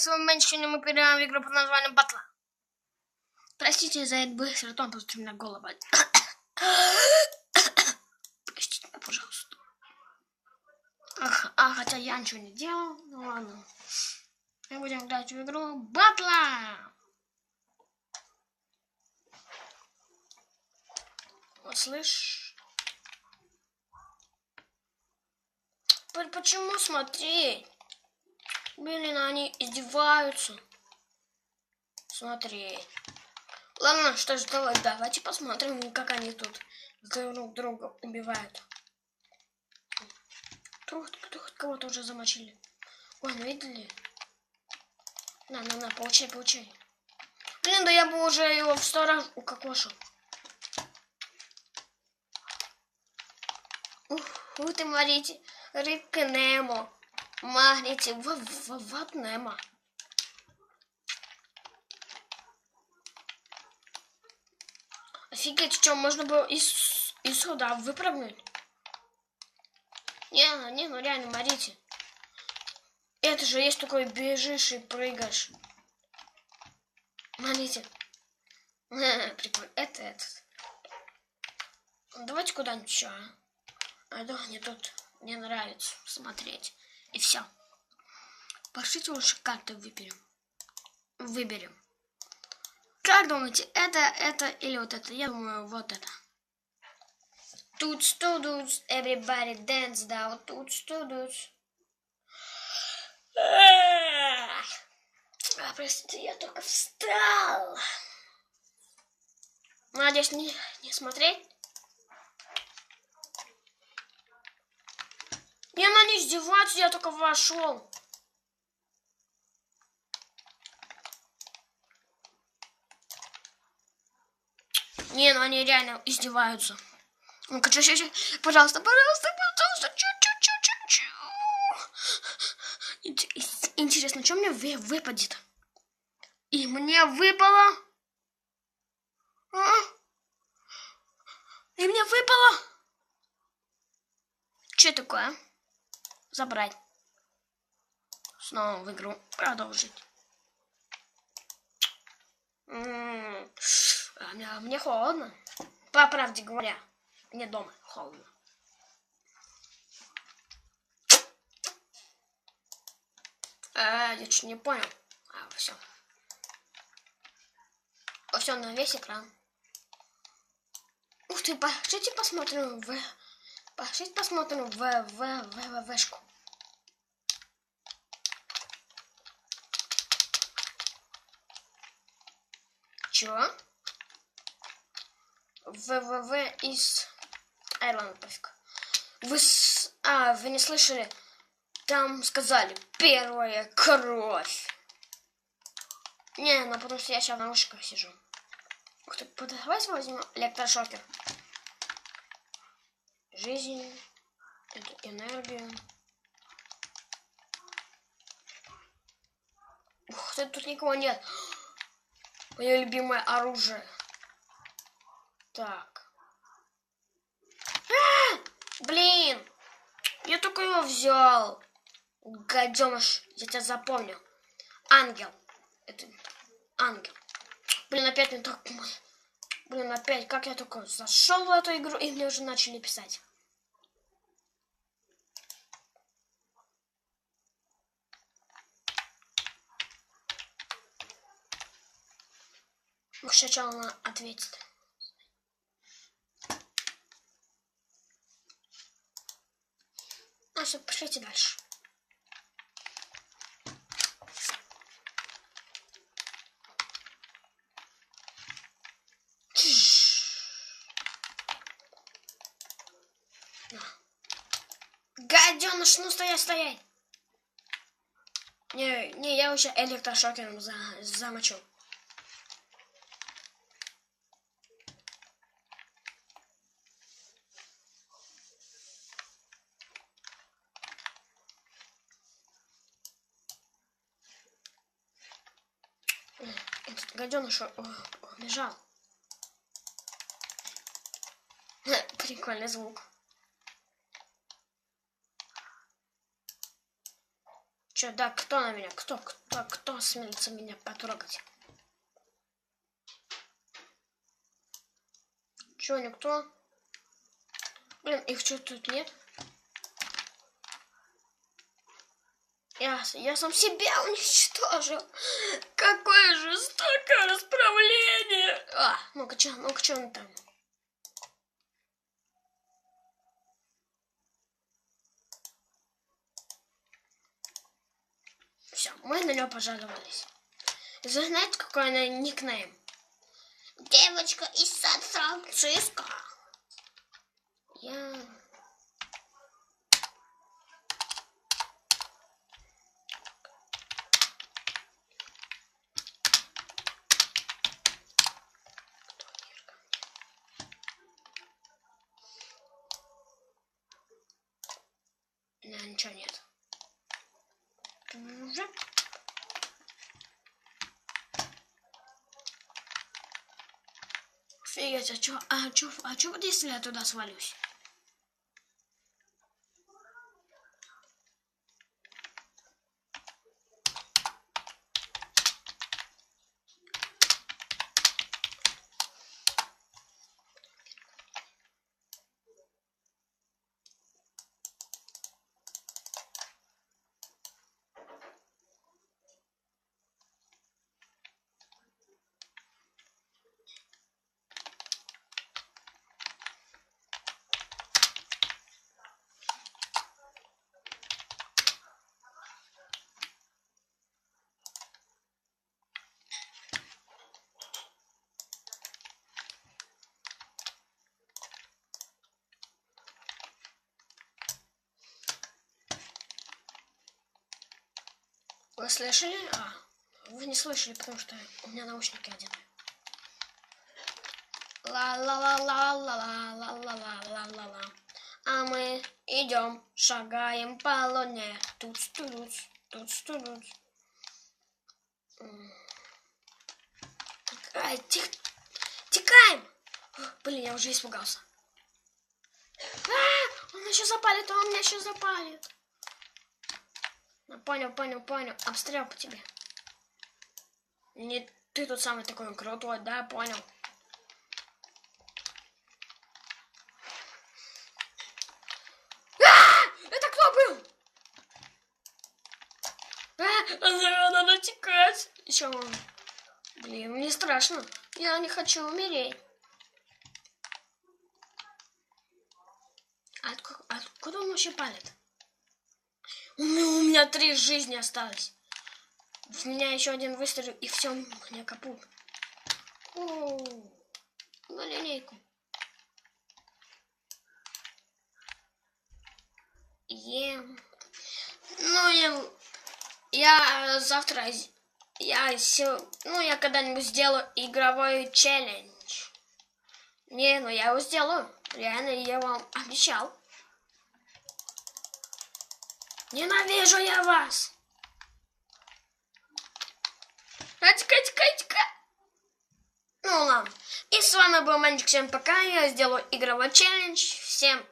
с вами Мэнч, сегодня мы перейдем в игру под названием Батла. Простите за этот быстрый тон, что у меня голова. Простите меня, пожалуйста. Ах, а, хотя я ничего не делал, ну ладно. Мы будем играть в игру Батла. Вот слышь. Почему смотреть? Блин, они издеваются. Смотреть. Ладно, что ж, давай, давайте посмотрим, как они тут друг друга убивают. Тут, тут кого-то уже замочили. Ой, ну видели? На, на, на, получай, получай. Блин, да я бы уже его в сто раз укокошил. Ух, вы ты смотрите, рыбка Немо. Магните, в, в, вот Немо. Офигеть, что, можно было из, из сюда выпрыгнуть? Не, ну, не, ну реально, смотрите. Это же есть такой бежишь и прыгаешь. Смотрите. Прикольно. Это этот. Давайте куда-нибудь еще. а? А да, мне тут не нравится смотреть. И все. Пошлите лучше карты выберем. Выберем. Как думаете, это, это или вот это? Я думаю, вот это. Тут что dudes, everybody dance down. Тут что dudes. А, простите, я только встал. Надеюсь, не, не смотреть. Не издевается, я только вошел. Не, ну они реально издеваются. Ну-ка, чуть чуть пожалуйста, пожалуйста, пожалуйста, чуть-чуть, чуть-чуть. Интересно, что мне вы- выпадет? И мне выпало... А? И мне выпало... Что такое? Забрать. Снова в игру. Продолжить. М, а мне, мне холодно. По правде говоря, мне дома холодно. А, я что не понял. А, все. Все на весь экран. Ух ты, пошлите посмотрим в... Пошлите посмотрим в, в, в, в, вешку. Чего? ВВВ из... Ай, ладно, пофиг. Вы, с... а, вы не слышали? Там сказали первая кровь. Не, ну потому что я сейчас в наушниках сижу. Ух ты, под- давайте возьмем электрошокер. Жизнь, энергию. Ух ты, тут никого нет. Мое любимое оружие. Так. А! Блин! Я только его взял. Гаденыш, я тебя запомнил. Ангел. Это ангел. Блин, опять не так. Блин, опять, как я только зашел в эту игру, и мне уже начали писать. Сначала она ответит. А, все, пошлите дальше. Гаденыш, ну стоять, стоять. Не, не, я уже электрошокером за, замочил. Этот гаденыш убежал. Прикольный звук. Че, да, кто на меня? Кто, кто, кто смелится меня потрогать? Че, никто? Блин, их что тут нет? Я, я сам себя уничтожил. Какое жестокое расправление. А, ну-ка, что, ну-ка, что он там? Все, мы на нее пожаловались. Знаете, какой она никнейм? Девочка из Сан-Франциско. Я... Да, ничего нет. Уже. Офигеть, а чё, а чё, а чё вот если я туда свалюсь? Слышали? А, вы не слышали, потому что у меня наушники одеты. Ла-ла-ла-ла-ла-ла-ла-ла-ла-ла-ла. А мы идем, шагаем по луне. тут тут тут тут Ай, тих... Текаем! Блин, я уже испугался. А, он еще запалит, он меня еще запалит. Ну, понял, понял, понял. Обстрел по тебе. Не ты тут самый такой крутой, да, понял. А! А, надо текать. Еще Блин, мне страшно. Я не хочу умереть. Откуда, откуда он вообще палит? У меня три жизни осталось. В меня еще один выстрел, и все, мне капут. О, на линейку. Ем. Ну, я, я завтра, я, ну, я когда-нибудь сделаю игровой челлендж. Не, ну я его сделаю. Реально, я вам обещал. Ненавижу я вас! А тикай, тикай, тикай! Ну ладно. И с вами был Мальчик. Всем пока. Я сделаю игровой челлендж. Всем